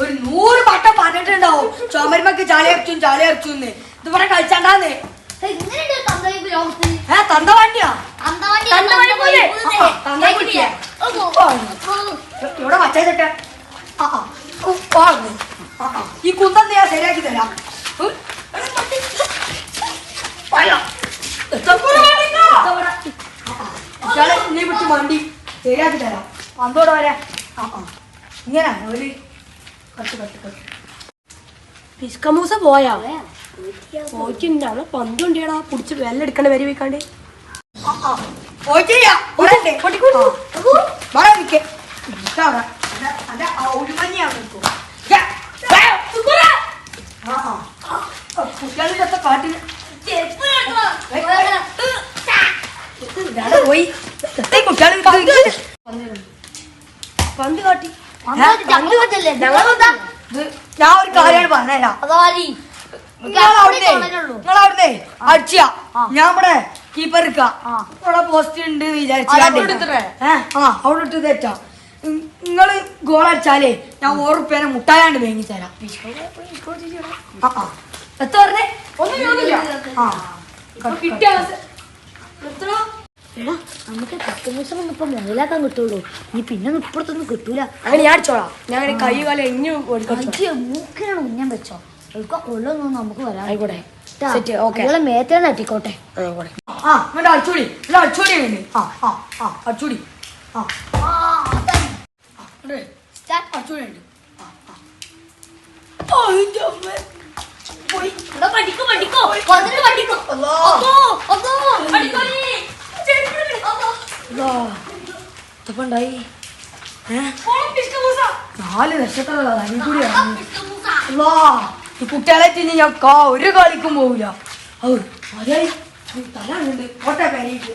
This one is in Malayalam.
ഒരു നൂറ് വട്ടം പറഞ്ഞിട്ടുണ്ടാവും. ചുമരുമക്ക് ചാളി അരച്ചും ചാളി അരച്ചുന്ന്. ഇത് ഇവിടെ കളിച്ചണ്ടാന്ന് ഏ തന്ത വണ്ടിയാ തന്തവണ്ടി തന്തവണ്ടി പോലെ. ഓ, ഓ. ഇവിടെ വച്ചേട്ടെ. ഈ കുന്തം ഞാൻ ശരിയാക്കി തരാം. നീ വിട്ട് വണ്ടി ശരിയാക്കി തരാം. വന്നോടെ വരാ ആ ആ. ഇങ്ങനെ ഒരു കട്ട് കട്ട് കട്ട് പിസ്കമൂസ പോയാ? പോയിട്ടുണ്ടാണ് പന്ത് കൊണ്ടിയടാ. പിടിച്ച് വെല്ലെടുക്കണ വരി വെക്കാണ്ട് ആ, ആ. പോയിട്ടില്ല. ഇവിടെ ഉണ്ട്. ആ. ഇവിടെ നിക്ക്. ഇതാ അവിടെ. അല്ല, അല്ല, ആ ഉരുമഞ്ഞി അവിടെ നിൽക്കും. യാ, യാ, സുക്കുറ. ആ, ആ. ആ, കുട്ടികളുടെ അടുത്ത കാട്ടിൽ ചെരുപ്പ് കേട്ടോ. ഇതാടെ പോയി ഈ കുട്ടികൾ പന്ത് കാട്ടി. പന്ത് ഞങ്ങൾ ഞങ്ങളെന്താ കൊണ്ടാ? ഞാൻ ഒരു കാര്യമാണ് പറഞ്ഞുതരാം. അവിടുന്ന് അടിച്ചാ. ഞാൻ ഇവിടെ കീപ്പർ ഇവിടെ പോസ്റ്റ് ഉണ്ട് വിചാരിച്ചു അവിടെ ആ അവിടെ ഇട്ട് തെറ്റാ. നിങ്ങൾ ഗോൾ അടിച്ചാലേ ഞാൻ ഓറുപ്പേനെ മുട്ടായാണ്ട് വേങ്ങി തരാം. എത്ര പറഞ്ഞേ? ഒന്നും ആ. കിട്ടിയ എത്ര? എടാ നമുക്ക് പത്ത് ദിവസം ഇപ്പൊ മുതലാക്കാൻ കിട്ടുള്ളൂ നീ പിന്നെ ഇപ്പുറത്തൊന്നും കിട്ടൂല അങ്ങനെ ഞാൻ അടിച്ചോളാം ഞാൻ കൈ കാലം എഞ്ഞു മൂക്കിനാണ് ഉന്നം വെച്ചോ അവൾക്ക് കൊള്ളൊന്നും നമുക്ക് വരാം ആയിക്കോട്ടെ അതുപോലെ മേത്തേ തട്ടിക്കോട്ടെ ആ ഇങ്ങോട്ട് അടിച്ചൂടി ഇവിടെ അടിച്ചൂടി ആ ആ ആ അടിച്ചൂടി ആ ആ, അതാണ്. ഇവിടെ സ്റ്റാർട്ട്. അടിച്ചൂടി ആ ആ ഓ ഇന്റെ അമ്മേ. പോയി എടാ, പഠിക്കോ പഠിക്കോ വന്നിട്ട് പഠിക്കോ അല്ലാ. അതോ അതോ പഠിക്കോ നീ. ചെരുപ്പ് ഇട്. അതോ. അല്ലാ. ഇതപ്പോ ഉണ്ടായി ഏ നാല് ഈ കുട്ടികളെ തിന്ന് ഞാൻ കാ ഒരു കളിക്കും പോവില്ല ഔ മതിയായി തല ഉണ്ട് കോട്ടെ പേരേക്ക്